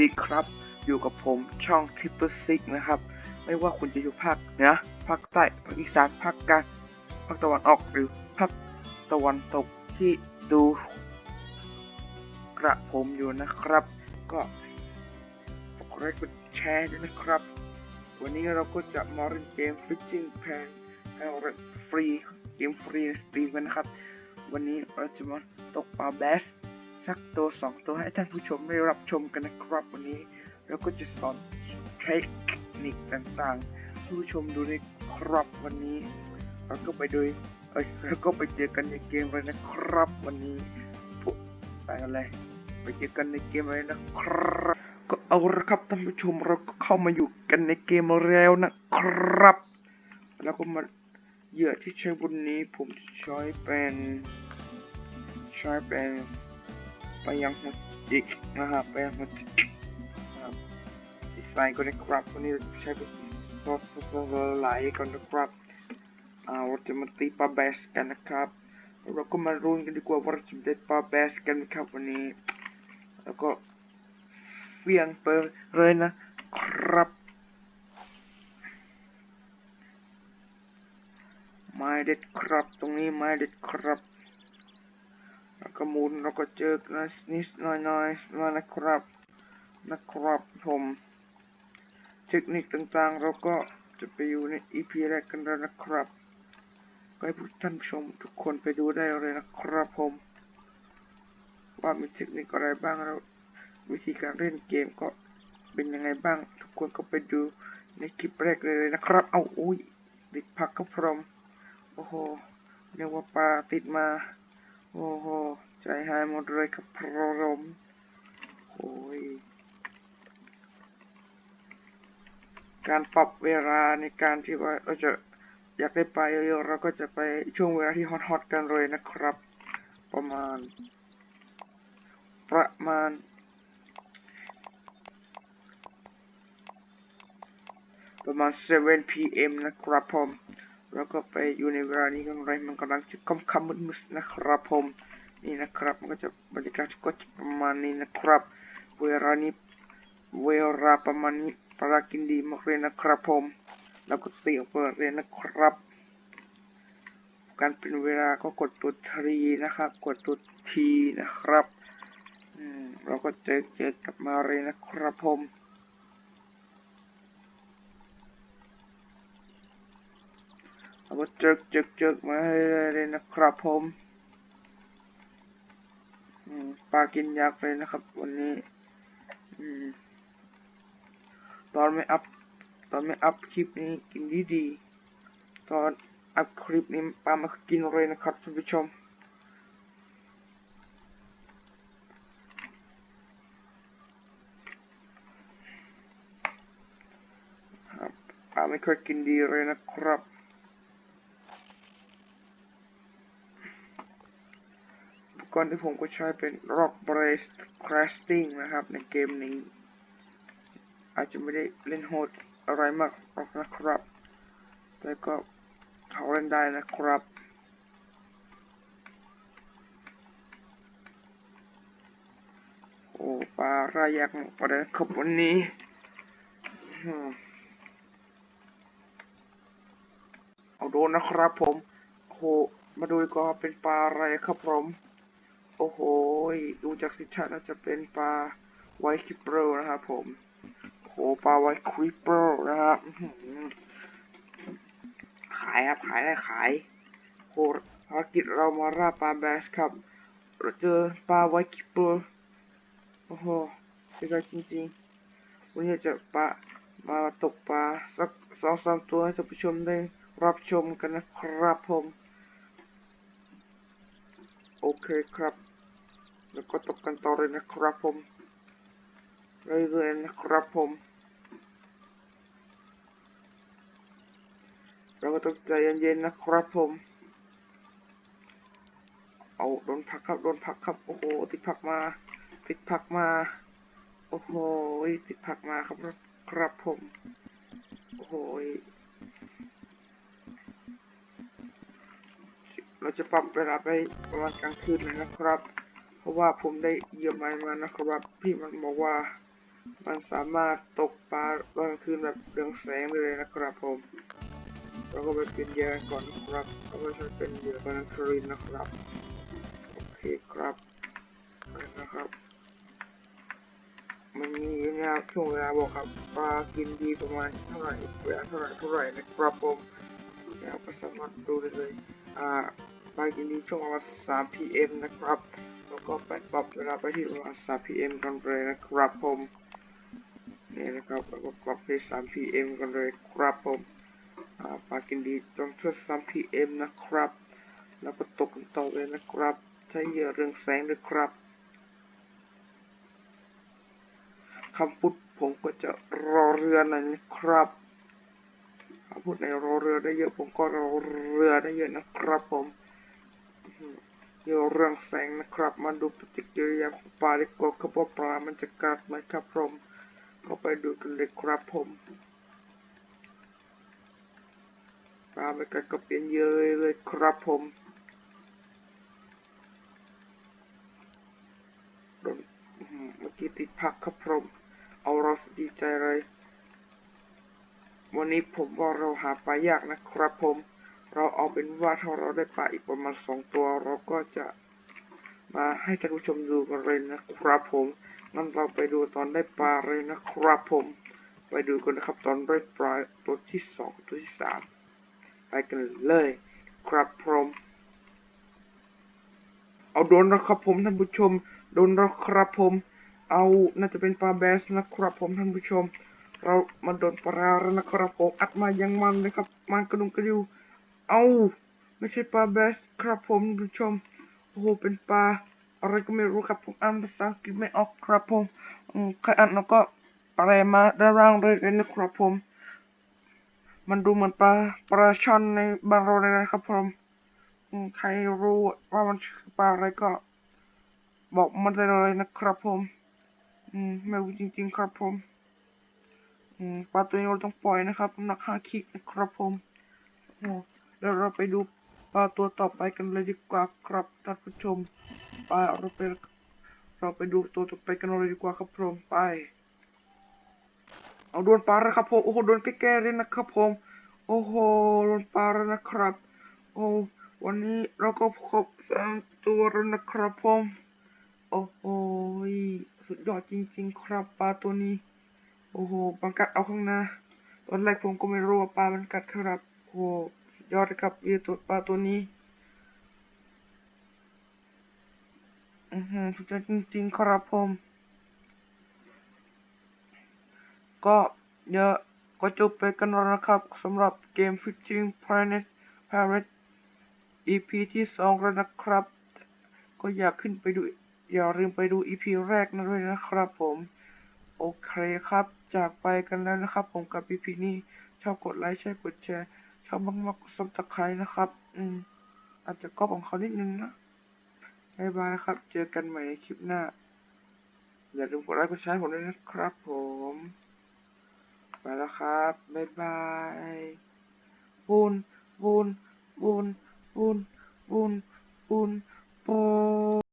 ดีครับ อยู่กับผมช่อง Triple Six นะครับ ไม่ว่าคุณจะอยู่ภาคเหนือภาคใต้ภาคอีสานภาคกลางภาคตะวันออกหรือภาคตะวันตกที่ดูกระผมอยู่นะครับ ก็ฝากดไลค์กดแชร์ด้วยนะครับ วันนี้เราก็จะมาเล่นเกม Fishing Pan ให้เราเล่นฟรีเกมฟรีสตรีมกันนะครับ วันนี้เราจะมาตกปลาแบส สักตัวสองตัวให้ท่านผู้ชมได้รับชมกันนะครับ วันนี้เราก็จะสอนเทคนิคต่างๆผู้ชมดูในครับวันนี้เราก็ไปดูเอ้ยเราก็ไปเจอกันในเกมเลยนะครับวันนี้ปุ๊บไปกันเลยไปเจอกันในเกมเลยนะครับก็เอาละครับท่านผู้ชมเราก็เข้ามาอยู่กันในเกมแล้วนะครับ แล้วก็มาเหยื่อที่ใช้บนนี้ผมใช้เป็นใช้เป็น ไปยังหัวจิกนะครับไปยังหัวจิกนะครับดีไซน์ก็นะครับวันนี้เราจะใช้เป็นซอสไหลก่อนนะครับอ่าเราจะมาตีปลาแบสกันนะครับเราก็มารุนกันดีกว่าว่าเราจะได้ปลาแบสกันไหมครับวันนี้ แล้วก็เฟียงเปิดเลยนะครับ ไม้เด็ดครับตรงนี้ไม้เด็ดครับ แล้วก็หมุนแล้วก็เจอกันนิดหน่อยหน่อยๆมานะครับ นะครับผม เทคนิคต่างๆ เราก็จะไปอยู่ใน EP แรกกันแล้วนะครับก็ให้ผู้ท่านผู้ชมทุกคนไปดูได้เลยนะครับผม ว่ามีเทคนิคอะไรบ้างแล้ววิธีการเล่นเกมก็เป็นยังไงบ้าง ทุกคนก็ไปดูในคลิปแรกเลยนะครับ เอาอุ้ยติดพักก็พร้อมโอ้โหเรียกว่าปลาติดมา โอ้โห ใจหายหมดเลยครับพระรมโอ้ย การปรับเวลาในการที่ว่าเราจะอยากได้ไปเยอะๆเราก็จะไปช่วงเวลาที่ฮอตๆกันเลยนะครับ ประมาณ ประมาณประมาณ 7 p.m. นะครับผม แล้วก็ไปอยู่ในเวลานี้กันเลยมันกำลังจะค่ำค่ำมืดๆนะครับผมนี่นะครับ มันก็จะบรรยากาศก็จะประมาณนี้นะครับ เวลานี้เวลาประมาณนี้ปลากินดีมากเลยนะครับผม แล้วก็เสียงเปิดเลยนะครับ การเป็นเวลาก็กดตัวทีนะครับ กดตัวทีนะครับอืมเราก็เจอเจอกลับมาเลยนะครับผมเรา ก็เจอเจอเจอมาให้เลยนะครับผมอืมปลากินยากเลยนะครับ วันนี้อืมตอนไม่อัพตอนไม่อัพคลิปนี้กินดีดีๆตอนอัพคลิปนี้ปลามากินเลยนะครับท่านผู้ชมครับปลาไม่ค่อยกินดีเลยนะครับอุปก รณ์ที่ผมก็ใช้เป็น Rock Brace Crafting นะครับ ในเกมนี้ อาจจะไม่ได้เล่นโหดอะไรมากหรอกนะครับ แต่ก็เขาเล่นได้นะครับโอ้ปลารายยักษ์ปลาได้ครับวันนี้เอาโดนนะครับผมโอ้โหมาดูกว่อนเป็นปลาอะไรครับผม โอ้โห ดูจากสิชาติน่าจะเป็นปลาไวคิปเปอร์นะครับผมโหปลาไวคิปเปอร์นะครับขายครับ ขายได้ขายโหภารกิจเรามาล่าปลาแบสครับเราเจอปลาไวคิปเปอร์โอ้โหเสียดายจริงๆ วันนี้จะปลามาตกปลาสักสองสามตัวให้ท่านผู้ชมได้รับชมกันนะครับผม โอเคครับ แล้วก็ตกกันต่อเลยนะครับผมเรื่อยๆนะครับผมเราก็ต้องใจเย็นๆนะครับผม เอาโดนผักครับโดนผักครับ โอ้โห ติดผักมา ติดผักมา โอ้โห ติดผักมาครับครับผม โอ้โห เราจะปรับเวลาไปประมาณกลางคืนเลยนะครับ ราะว่าผมได้เยี่ยมไม้มานะครับ พี่มันบอกว่ามันสามารถตกปลาตอนกลางคืนแบบเรืองแสงได้เลยนะครับผมเราก็ไปเป็นเหยื่อกันก่อนนะครับเราไม่ใช่เป็นเหยื่อตอนกลางคืนนะครับโอเคครับนะครับ มันมีนะครับช่วงเวลาบอกครับปลากินดีประมาณเท่าไหร่เวลาเท่าไหร่เท่าไหร่นะครับผมนะครับก็สามารถดูได้เลยอ่า ปลากินดีช่วงประมาณ3 pm นะครับ แล้วก็ไปปรับเวลาไปที่ประมาณ3 pm กันเลยนะครับผมนี่นะครับแล้วก็ปรับไป3 pm กันเลยครับผมปากินดีจนถึง3 pm นะครับ แล้วก็ตกกันต่อเลยนะครับ ใช้เหยื่อเรื่องแสงด้วยครับคำพูดผมก็จะรอเรือหน่อยนะครับคำพูดในรอเรือได้เยอะผมก็รอเรือได้เยอะนะครับผม เดี๋ยวเรื่องแสงนะครับ มาดูปฏิกิริยาของปลาดีกว่าครับว่าปลามันจะกัดไหมครับผมก็ไปดูกันเลยครับผมปลาไม่กัดก็เปลี่ยนเยอะเลยครับผมโดนเมื่อกี้ติดพักครับผมเอาเราดีใจเลย วันนี้ผมว่าเราหาปลายากนะครับผม เราเอาเป็นว่าถ้าเราได้ปลาอีกประมาณสองตัว เราก็จะมาให้ท่านผู้ชมดูกันเลยนะครับผมงั้นเราไปดูตอนได้ปลาเลยนะครับผม ไปดูกันนะครับตอนได้ปลาตัวที่สองตัวที่สามไปกันเลยครับผมเอาโดนแล้วครับผมท่านผู้ชมโดนแล้วครับผม เอาน่าจะเป็นปลาแบสนะครับผมท่านผู้ชม เรามาโดนปลาแล้วนะครับผมอัดมายังมันเลยครับ มันกระดุมกระดิว เอาไม่ใช่ปลาแบสครับผมผู้ชม โอ้โห เป็นปลาอะไรก็ไม่รู้ครับผมอ่านภาษาอังกฤษไม่ออกครับผมใครอ่านแล้วก็แปลมาด้านล่างเลยนะครับผม มันดูเหมือนปลาปลาช่อนในบานเราเลยนะครับผมใครรู้ว่ามันปลาอะไรก็ บอกมาได้เลยนะครับผมอืมไม่รู้จริง ๆ ครับผมอืมปลาตัวนี้เราต้องปล่อยนะครับหนักห้าคิกนะครับผมโอ้ แล้วเราไปดูปลาตัวต่อไปกันเลยดีกว่าครับท่านผู้ชมไปเราไปเราไปดูตัวต่อไปกันเลยดีกว่าครับผมไป เอาโดนปลาแล้วครับผมโอ้โหโดนแก่ๆเลยนะครับผมโอ้โหโดนปลาแล้วนะครับ โอ้วันนี้เราก็ครบสามตัวแล้วนะครับผมโอ้โหสุดยอดจริง ๆ ครับปลาตัวนี้ โอ้โหบังกัดเอาข้างหน้าตอนแรกผมก็ไม่รู้ว่าปลามันกัดครับโอ้ ยอดเลยครับเหยื่อตัวปลาตัวนี้อือหือสุดยอดจริงๆครับผม ก็เดี๋ยวก็จบไปกันแล้วนะครับสำหรับเกม Fishing Planet Pirate EP ที่สองแล้วนะครับ ก็อยากขึ้นไปดู อย่าลืมไปดู EP แรกนะด้วยนะครับผม โอเคครับ จากไปกันแล้วนะครับผมกับ EP นี้ชอบกดไลค์ใช่กดแชร์ ชอบมากๆกดซับสไครต์นะครับ อืม อาจจะก๊อปของเขานิดนึงนะบายบายครับ เจอกันใหม่ในคลิปหน้า อย่าลืมกดไลค์กดแชร์ผมด้วยนะครับผม ไปแล้วครับบายบายบุญบุญบุญบุญบุญบุญบุญ